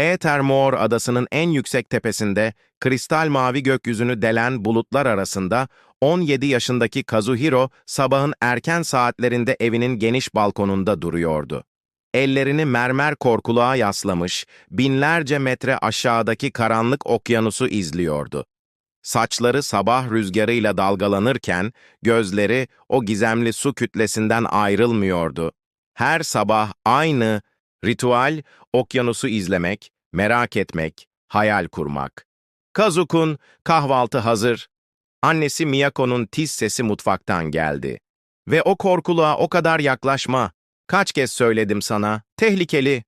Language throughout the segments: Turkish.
Ethermore adasının en yüksek tepesinde kristal mavi gökyüzünü delen bulutlar arasında 17 yaşındaki Kazuhiro sabahın erken saatlerinde evinin geniş balkonunda duruyordu. Ellerini mermer korkuluğa yaslamış, binlerce metre aşağıdaki karanlık okyanusu izliyordu. Saçları sabah rüzgarıyla dalgalanırken gözleri o gizemli su kütlesinden ayrılmıyordu. Her sabah aynı ritüel okyanusu izlemek, merak etmek, hayal kurmak. Kazuk'un kahvaltı hazır. Annesi Miyako'nun tiz sesi mutfaktan geldi. Ve o korkuluğa o kadar yaklaşma. Kaç kez söyledim sana, tehlikeli.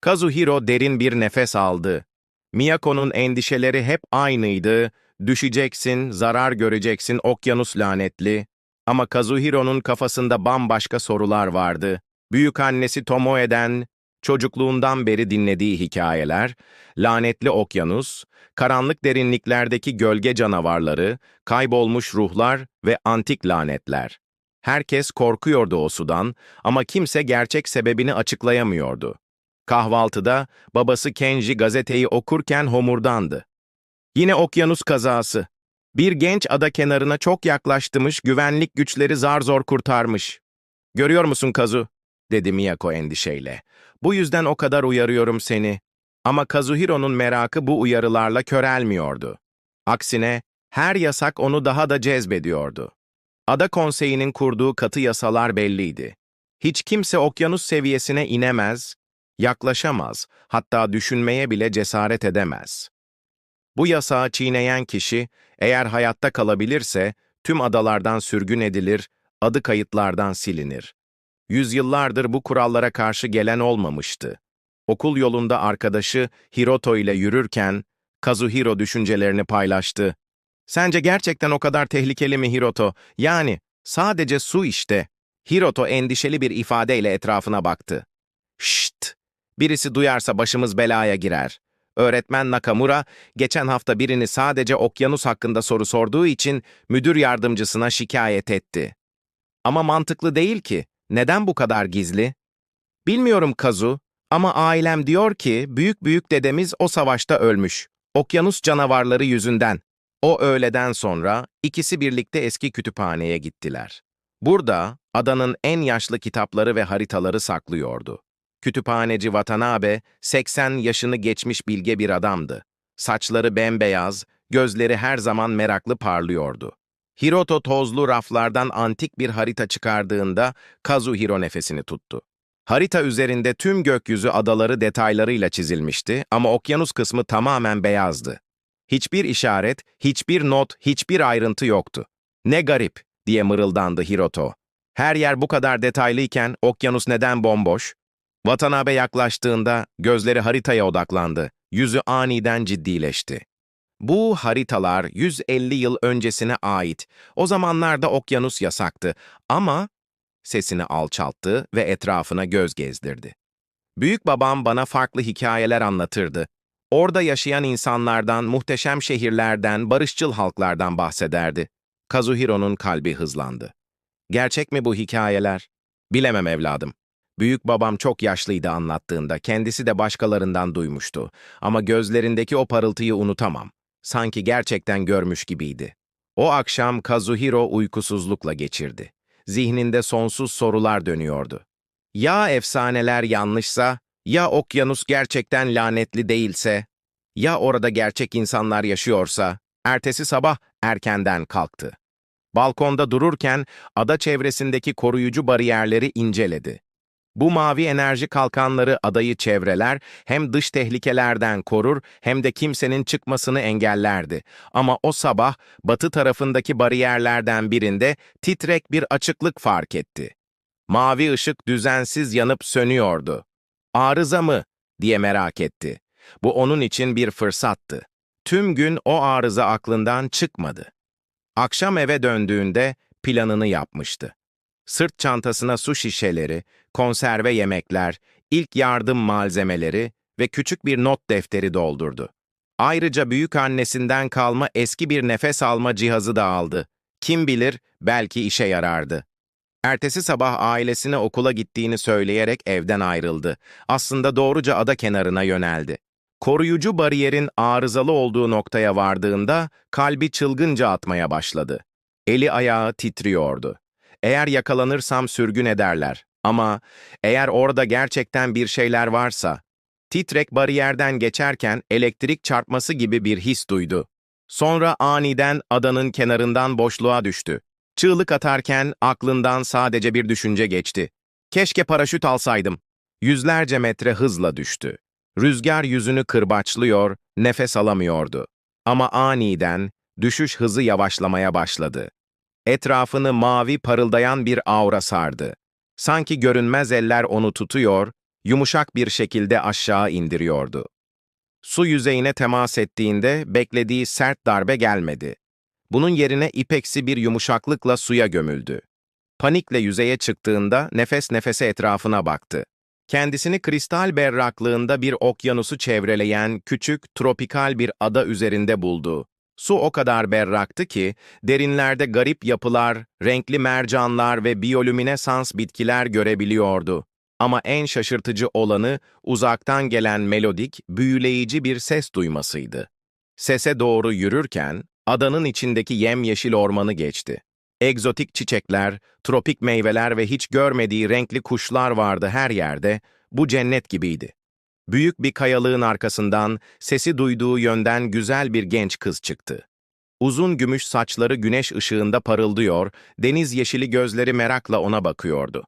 Kazuhiro derin bir nefes aldı. Miyako'nun endişeleri hep aynıydı. Düşeceksin, zarar göreceksin, okyanus lanetli. Ama Kazuhiro'nun kafasında bambaşka sorular vardı. Büyük annesi Tomoe'den, çocukluğundan beri dinlediği hikayeler, lanetli okyanus, karanlık derinliklerdeki gölge canavarları, kaybolmuş ruhlar ve antik lanetler. Herkes korkuyordu o sudan ama kimse gerçek sebebini açıklayamıyordu. Kahvaltıda babası Kenji gazeteyi okurken homurdandı. Yine okyanus kazası. Bir genç ada kenarına çok yaklaştımış, güvenlik güçleri zar zor kurtarmış. Görüyor musun Kazu? dedi Miyako endişeyle. Bu yüzden o kadar uyarıyorum seni. Ama Kazuhiro'nun merakı bu uyarılarla körelmiyordu. Aksine her yasak onu daha da cezbediyordu. Ada konseyinin kurduğu katı yasalar belliydi. Hiç kimse okyanus seviyesine inemez, yaklaşamaz, hatta düşünmeye bile cesaret edemez. Bu yasağı çiğneyen kişi, eğer hayatta kalabilirse, tüm adalardan sürgün edilir, adı kayıtlardan silinir. Yüzyıllardır bu kurallara karşı gelen olmamıştı. Okul yolunda arkadaşı Hiroto ile yürürken, Kazuhiro düşüncelerini paylaştı. Sence gerçekten o kadar tehlikeli mi Hiroto? Yani, sadece su işte. Hiroto endişeli bir ifadeyle etrafına baktı. Şşt! Birisi duyarsa başımız belaya girer. Öğretmen Nakamura, geçen hafta birini sadece okyanus hakkında soru sorduğu için müdür yardımcısına şikayet etti. Ama mantıklı değil ki. Neden bu kadar gizli? Bilmiyorum Kazu ama ailem diyor ki büyük büyük dedemiz o savaşta ölmüş. Okyanus canavarları yüzünden. O öğleden sonra ikisi birlikte eski kütüphaneye gittiler. Burada adanın en yaşlı kitapları ve haritaları saklıyordu. Kütüphaneci Watanabe 80 yaşını geçmiş bilge bir adamdı. Saçları bembeyaz, gözleri her zaman meraklı parlıyordu. Hiroto tozlu raflardan antik bir harita çıkardığında Kazuhiro nefesini tuttu. Harita üzerinde tüm gökyüzü adaları detaylarıyla çizilmişti ama okyanus kısmı tamamen beyazdı. Hiçbir işaret, hiçbir not, hiçbir ayrıntı yoktu. Ne garip, diye mırıldandı Hiroto. Her yer bu kadar detaylıyken okyanus neden bomboş? Watanabe yaklaştığında gözleri haritaya odaklandı. Yüzü aniden ciddileşti. Bu haritalar 150 yıl öncesine ait. O zamanlarda okyanus yasaktı ama sesini alçalttı ve etrafına göz gezdirdi. Büyük babam bana farklı hikayeler anlatırdı. Orada yaşayan insanlardan, muhteşem şehirlerden, barışçıl halklardan bahsederdi. Kazuhiro'nun kalbi hızlandı. Gerçek mi bu hikayeler? Bilemem evladım. Büyük babam çok yaşlıydı anlattığında, kendisi de başkalarından duymuştu. Ama gözlerindeki o parıltıyı unutamam. Sanki gerçekten görmüş gibiydi. O akşam Kazuhiro uykusuzlukla geçirdi. Zihninde sonsuz sorular dönüyordu. Ya efsaneler yanlışsa, ya okyanus gerçekten lanetli değilse, ya orada gerçek insanlar yaşıyorsa, ertesi sabah erkenden kalktı. Balkonda dururken ada çevresindeki koruyucu bariyerleri inceledi. Bu mavi enerji kalkanları adayı çevreler, hem dış tehlikelerden korur hem de kimsenin çıkmasını engellerdi. Ama o sabah batı tarafındaki bariyerlerden birinde titrek bir açıklık fark etti. Mavi ışık düzensiz yanıp sönüyordu. Arıza mı? diye merak etti. Bu onun için bir fırsattı. Tüm gün o arıza aklından çıkmadı. Akşam eve döndüğünde planını yapmıştı. Sırt çantasına su şişeleri, konserve yemekler, ilk yardım malzemeleri ve küçük bir not defteri doldurdu. Ayrıca büyük annesinden kalma eski bir nefes alma cihazı da aldı. Kim bilir belki işe yarardı. Ertesi sabah ailesine okula gittiğini söyleyerek evden ayrıldı. Aslında doğruca ada kenarına yöneldi. Koruyucu bariyerin arızalı olduğu noktaya vardığında kalbi çılgınca atmaya başladı. Eli ayağı titriyordu. Eğer yakalanırsam sürgün ederler. Ama eğer orada gerçekten bir şeyler varsa, titrek bariyerden geçerken elektrik çarpması gibi bir his duydu. Sonra aniden adanın kenarından boşluğa düştü. Çığlık atarken aklından sadece bir düşünce geçti. Keşke paraşüt alsaydım. Yüzlerce metre hızla düştü. Rüzgar yüzünü kırbaçlıyor, nefes alamıyordu. Ama aniden düşüş hızı yavaşlamaya başladı. Etrafını mavi parıldayan bir aura sardı. Sanki görünmez eller onu tutuyor, yumuşak bir şekilde aşağı indiriyordu. Su yüzeyine temas ettiğinde beklediği sert darbe gelmedi. Bunun yerine ipeksi bir yumuşaklıkla suya gömüldü. Panikle yüzeye çıktığında nefes nefese etrafına baktı. Kendisini kristal berraklığında bir okyanusu çevreleyen küçük, tropikal bir ada üzerinde buldu. Su o kadar berraktı ki, derinlerde garip yapılar, renkli mercanlar ve biyolüminesans bitkiler görebiliyordu. Ama en şaşırtıcı olanı uzaktan gelen melodik, büyüleyici bir ses duymasıydı. Sese doğru yürürken adanın içindeki yemyeşil ormanı geçti. Egzotik çiçekler, tropik meyveler ve hiç görmediği renkli kuşlar vardı her yerde. Bu cennet gibiydi. Büyük bir kayalığın arkasından sesi duyduğu yönden güzel bir genç kız çıktı. Uzun gümüş saçları güneş ışığında parıldıyor, deniz yeşili gözleri merakla ona bakıyordu.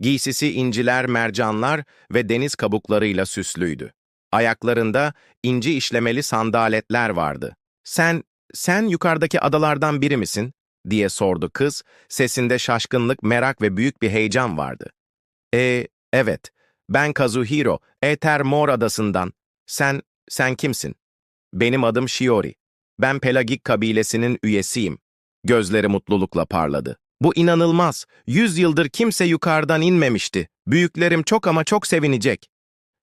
Giysisi inciler, mercanlar ve deniz kabuklarıyla süslüydü. Ayaklarında inci işlemeli sandaletler vardı. Sen, sen yukarıdaki adalardan biri misin? diye sordu kız. Sesinde şaşkınlık, merak ve büyük bir heyecan vardı. E, evet, ben Kazuhiro, Ether Mor adasından. Sen, sen kimsin? Benim adım Shiori. Ben Pelagik kabilesinin üyesiyim. Gözleri mutlulukla parladı. Bu inanılmaz. Yüz yıldır kimse yukarıdan inmemişti. Büyüklerim çok ama çok sevinecek.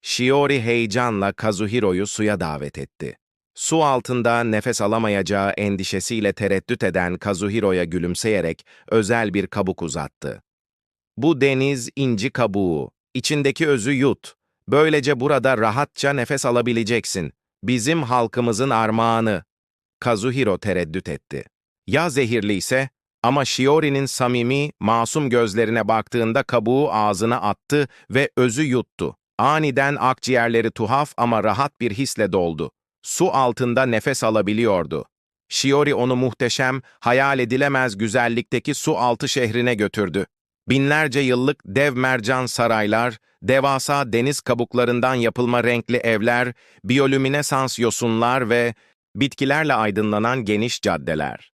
Shiori heyecanla Kazuhiro'yu suya davet etti. Su altında nefes alamayacağı endişesiyle tereddüt eden Kazuhiro'ya gülümseyerek özel bir kabuk uzattı. Bu deniz inci kabuğu. İçindeki özü yut. Böylece burada rahatça nefes alabileceksin. Bizim halkımızın armağanı. Kazuhiro tereddüt etti. Ya zehirliyse? Ama Shiori'nin samimi, masum gözlerine baktığında kabuğu ağzına attı ve özü yuttu. Aniden akciğerleri tuhaf ama rahat bir hisle doldu. Su altında nefes alabiliyordu. Shiori onu muhteşem, hayal edilemez güzellikteki su altı şehrine götürdü. Binlerce yıllık dev mercan saraylar, devasa deniz kabuklarından yapılma renkli evler, biyolüminesans yosunlar ve bitkilerle aydınlanan geniş caddeler.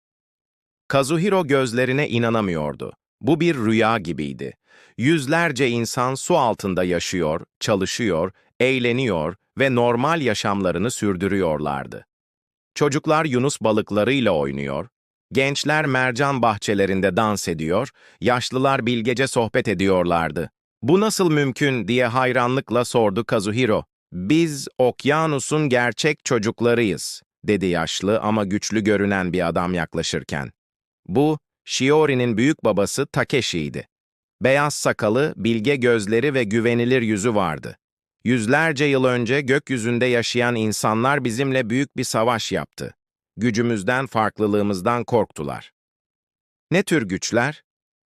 Kazuhiro gözlerine inanamıyordu. Bu bir rüya gibiydi. Yüzlerce insan su altında yaşıyor, çalışıyor, eğleniyor ve normal yaşamlarını sürdürüyorlardı. Çocuklar yunus balıklarıyla oynuyor, gençler mercan bahçelerinde dans ediyor, yaşlılar bilgece sohbet ediyorlardı. Bu nasıl mümkün diye hayranlıkla sordu Kazuhiro. Biz okyanusun gerçek çocuklarıyız, dedi yaşlı ama güçlü görünen bir adam yaklaşırken. Bu, Shiori'nin büyük babası Takeshi'ydi. Beyaz sakalı, bilge gözleri ve güvenilir yüzü vardı. Yüzlerce yıl önce gökyüzünde yaşayan insanlar bizimle büyük bir savaş yaptı. Gücümüzden, farklılığımızdan korktular. Ne tür güçler?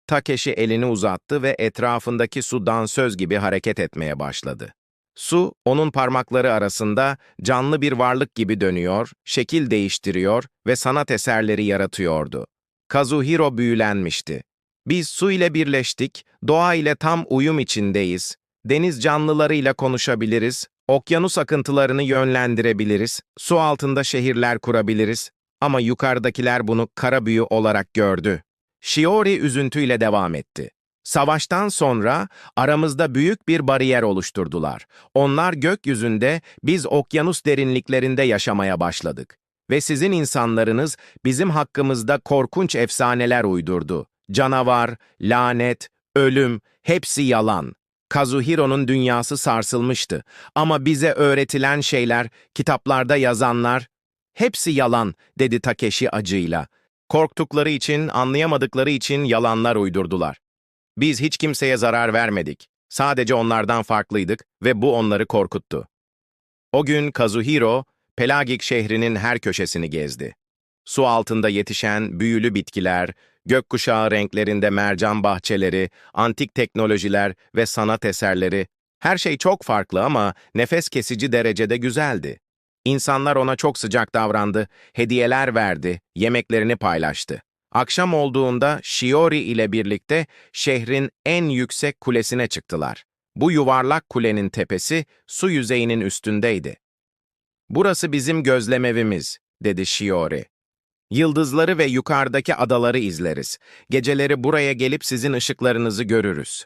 Takeshi elini uzattı ve etrafındaki su dansöz gibi hareket etmeye başladı. Su, onun parmakları arasında canlı bir varlık gibi dönüyor, şekil değiştiriyor ve sanat eserleri yaratıyordu. Kazuhiro büyülenmişti. Biz su ile birleştik, doğa ile tam uyum içindeyiz, deniz canlılarıyla konuşabiliriz, okyanus akıntılarını yönlendirebiliriz, su altında şehirler kurabiliriz ama yukarıdakiler bunu kara büyü olarak gördü. Shiori üzüntüyle devam etti. Savaştan sonra aramızda büyük bir bariyer oluşturdular. Onlar gökyüzünde, biz okyanus derinliklerinde yaşamaya başladık. Ve sizin insanlarınız bizim hakkımızda korkunç efsaneler uydurdu. Canavar, lanet, ölüm, hepsi yalan. Kazuhiro'nun dünyası sarsılmıştı. Ama bize öğretilen şeyler, kitaplarda yazanlar, hepsi yalan, dedi Takeshi acıyla. Korktukları için, anlayamadıkları için yalanlar uydurdular. Biz hiç kimseye zarar vermedik. Sadece onlardan farklıydık ve bu onları korkuttu. O gün Kazuhiro, Pelagik şehrinin her köşesini gezdi. Su altında yetişen büyülü bitkiler, gökkuşağı renklerinde mercan bahçeleri, antik teknolojiler ve sanat eserleri, her şey çok farklı ama nefes kesici derecede güzeldi. İnsanlar ona çok sıcak davrandı, hediyeler verdi, yemeklerini paylaştı. Akşam olduğunda Shiori ile birlikte şehrin en yüksek kulesine çıktılar. Bu yuvarlak kulenin tepesi su yüzeyinin üstündeydi. Burası bizim gözlemevimiz, dedi Shiori. Yıldızları ve yukarıdaki adaları izleriz. Geceleri buraya gelip sizin ışıklarınızı görürüz.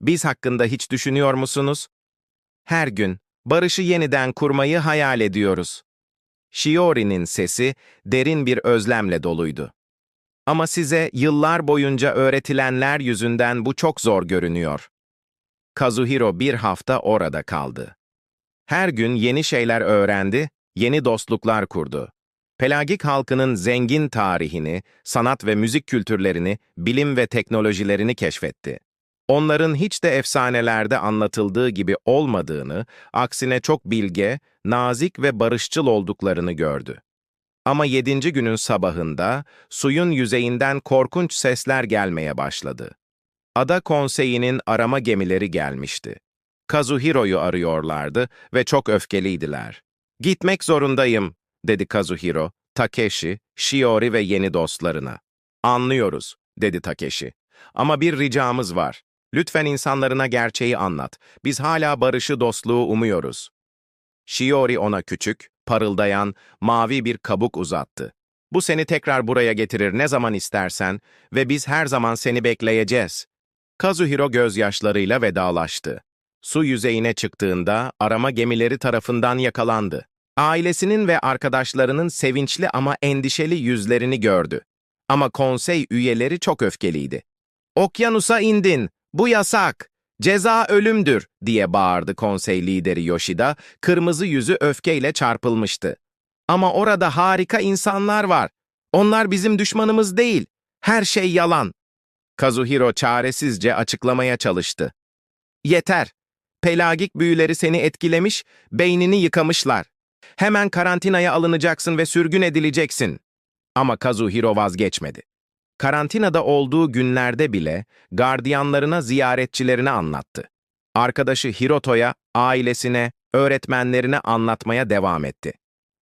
Biz hakkında hiç düşünüyor musunuz? Her gün barışı yeniden kurmayı hayal ediyoruz. Shiori'nin sesi derin bir özlemle doluydu. Ama size yıllar boyunca öğretilenler yüzünden bu çok zor görünüyor. Kazuhiro bir hafta orada kaldı. Her gün yeni şeyler öğrendi, yeni dostluklar kurdu. Pelagik halkının zengin tarihini, sanat ve müzik kültürlerini, bilim ve teknolojilerini keşfetti. Onların hiç de efsanelerde anlatıldığı gibi olmadığını, aksine çok bilge, nazik ve barışçıl olduklarını gördü. Ama yedinci günün sabahında suyun yüzeyinden korkunç sesler gelmeye başladı. Ada konseyinin arama gemileri gelmişti. Kazuhiro'yu arıyorlardı ve çok öfkeliydiler. Gitmek zorundayım, dedi Kazuhiro, Takeshi, Shiori ve yeni dostlarına. Anlıyoruz, dedi Takeshi. Ama bir ricamız var. Lütfen insanlarına gerçeği anlat. Biz hala barışı dostluğu umuyoruz. Shiori ona küçük, parıldayan, mavi bir kabuk uzattı. Bu seni tekrar buraya getirir ne zaman istersen ve biz her zaman seni bekleyeceğiz. Kazuhiro gözyaşlarıyla vedalaştı. Su yüzeyine çıktığında arama gemileri tarafından yakalandı. Ailesinin ve arkadaşlarının sevinçli ama endişeli yüzlerini gördü. Ama konsey üyeleri çok öfkeliydi. Okyanusa indin, bu yasak, ceza ölümdür diye bağırdı konsey lideri Yoshida, kırmızı yüzü öfkeyle çarpılmıştı. Ama orada harika insanlar var. Onlar bizim düşmanımız değil. Her şey yalan. Kazuhiro çaresizce açıklamaya çalıştı. Yeter. Pelagik büyüleri seni etkilemiş, beynini yıkamışlar. Hemen karantinaya alınacaksın ve sürgün edileceksin. Ama Kazuhiro vazgeçmedi. Karantinada olduğu günlerde bile gardiyanlarına ziyaretçilerine anlattı. Arkadaşı Hiroto'ya, ailesine, öğretmenlerine anlatmaya devam etti.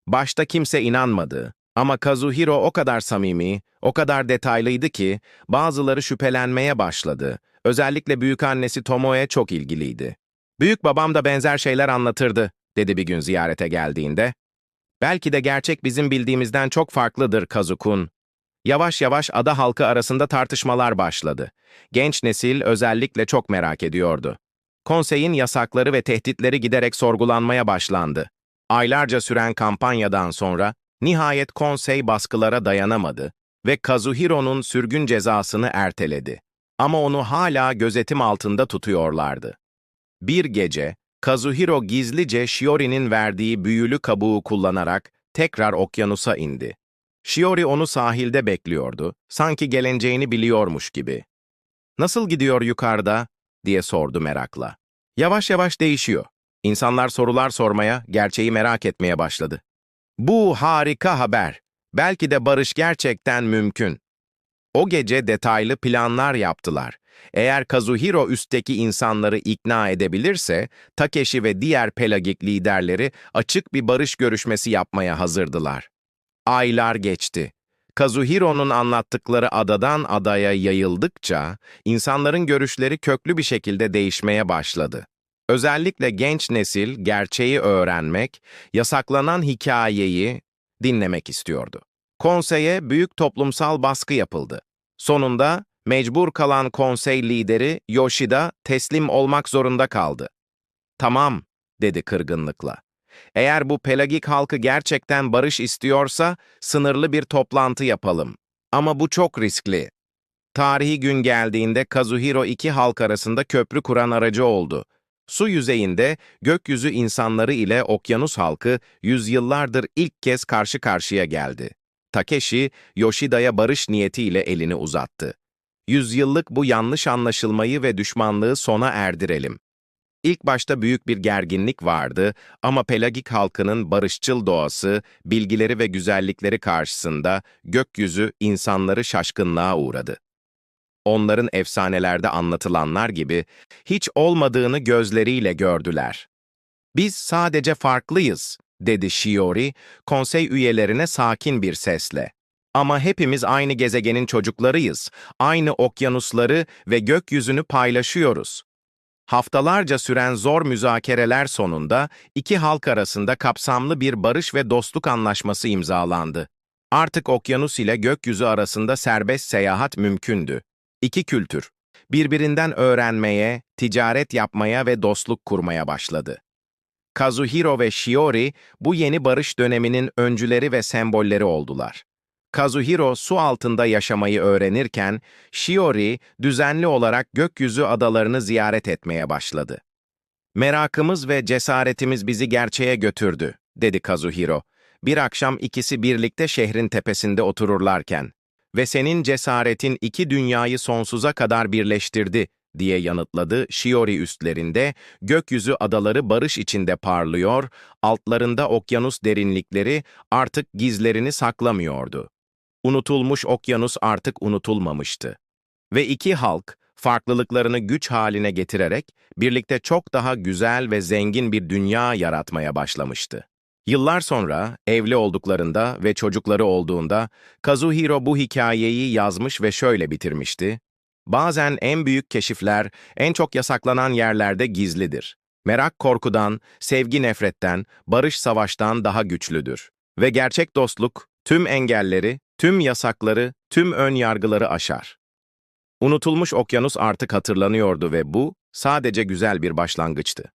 Başta kimse inanmadı ama Kazuhiro o kadar samimi, o kadar detaylıydı ki bazıları şüphelenmeye başladı. Özellikle büyükannesi Tomoe çok ilgiliydi. Büyük babam da benzer şeyler anlatırdı, dedi bir gün ziyarete geldiğinde. Belki de gerçek bizim bildiğimizden çok farklıdır Kazukun. Yavaş yavaş ada halkı arasında tartışmalar başladı. Genç nesil özellikle çok merak ediyordu. Konseyin yasakları ve tehditleri giderek sorgulanmaya başlandı. Aylarca süren kampanyadan sonra nihayet konsey baskılara dayanamadı ve Kazuhiro'nun sürgün cezasını erteledi. Ama onu hala gözetim altında tutuyorlardı. Bir gece, Kazuhiro gizlice Shiori'nin verdiği büyülü kabuğu kullanarak tekrar okyanusa indi. Shiori onu sahilde bekliyordu, sanki geleceğini biliyormuş gibi. ''Nasıl gidiyor yukarıda?'' diye sordu merakla. Yavaş yavaş değişiyor. İnsanlar sorular sormaya, gerçeği merak etmeye başladı. Bu harika haber. Belki de barış gerçekten mümkün. O gece detaylı planlar yaptılar. Eğer Kazuhiro üstteki insanları ikna edebilirse, Takeshi ve diğer pelagik liderleri açık bir barış görüşmesi yapmaya hazırdılar. Aylar geçti. Kazuhiro'nun anlattıkları adadan adaya yayıldıkça, insanların görüşleri köklü bir şekilde değişmeye başladı. Özellikle genç nesil gerçeği öğrenmek, yasaklanan hikayeyi dinlemek istiyordu. Konseye büyük toplumsal baskı yapıldı. Sonunda mecbur kalan konsey lideri Yoshida teslim olmak zorunda kaldı. Tamam, dedi kırgınlıkla. Eğer bu pelagik halkı gerçekten barış istiyorsa sınırlı bir toplantı yapalım. Ama bu çok riskli. Tarihi gün geldiğinde Kazuhiro iki halk arasında köprü kuran aracı oldu. Su yüzeyinde gökyüzü insanları ile okyanus halkı yüzyıllardır ilk kez karşı karşıya geldi. Takeshi, Yoshida'ya barış niyetiyle elini uzattı. Yüzyıllık bu yanlış anlaşılmayı ve düşmanlığı sona erdirelim. İlk başta büyük bir gerginlik vardı ama Pelagik halkının barışçıl doğası, bilgileri ve güzellikleri karşısında gökyüzü insanları şaşkınlığa uğradı. Onların efsanelerde anlatılanlar gibi hiç olmadığını gözleriyle gördüler. Biz sadece farklıyız, dedi Shiori, konsey üyelerine sakin bir sesle. Ama hepimiz aynı gezegenin çocuklarıyız, aynı okyanusları ve gökyüzünü paylaşıyoruz. Haftalarca süren zor müzakereler sonunda iki halk arasında kapsamlı bir barış ve dostluk anlaşması imzalandı. Artık okyanus ile gökyüzü arasında serbest seyahat mümkündü. İki kültür, birbirinden öğrenmeye, ticaret yapmaya ve dostluk kurmaya başladı. Kazuhiro ve Shiori bu yeni barış döneminin öncüleri ve sembolleri oldular. Kazuhiro su altında yaşamayı öğrenirken, Shiori düzenli olarak gökyüzü adalarını ziyaret etmeye başladı. Merakımız ve cesaretimiz bizi gerçeğe götürdü, dedi Kazuhiro. Bir akşam ikisi birlikte şehrin tepesinde otururlarken ve senin cesaretin iki dünyayı sonsuza kadar birleştirdi, diye yanıtladı Shiori üstlerinde, gökyüzü adaları barış içinde parlıyor, altlarında okyanus derinlikleri artık gizlerini saklamıyordu. Unutulmuş okyanus artık unutulmamıştı. Ve iki halk, farklılıklarını güç haline getirerek, birlikte çok daha güzel ve zengin bir dünya yaratmaya başlamıştı. Yıllar sonra, evli olduklarında ve çocukları olduğunda, Kazuhiro bu hikayeyi yazmış ve şöyle bitirmişti. Bazen en büyük keşifler, en çok yasaklanan yerlerde gizlidir. Merak korkudan, sevgi nefretten, barış savaştan daha güçlüdür. Ve gerçek dostluk, tüm engelleri, tüm yasakları, tüm ön yargıları aşar. Unutulmuş okyanus artık hatırlanıyordu ve bu sadece güzel bir başlangıçtı.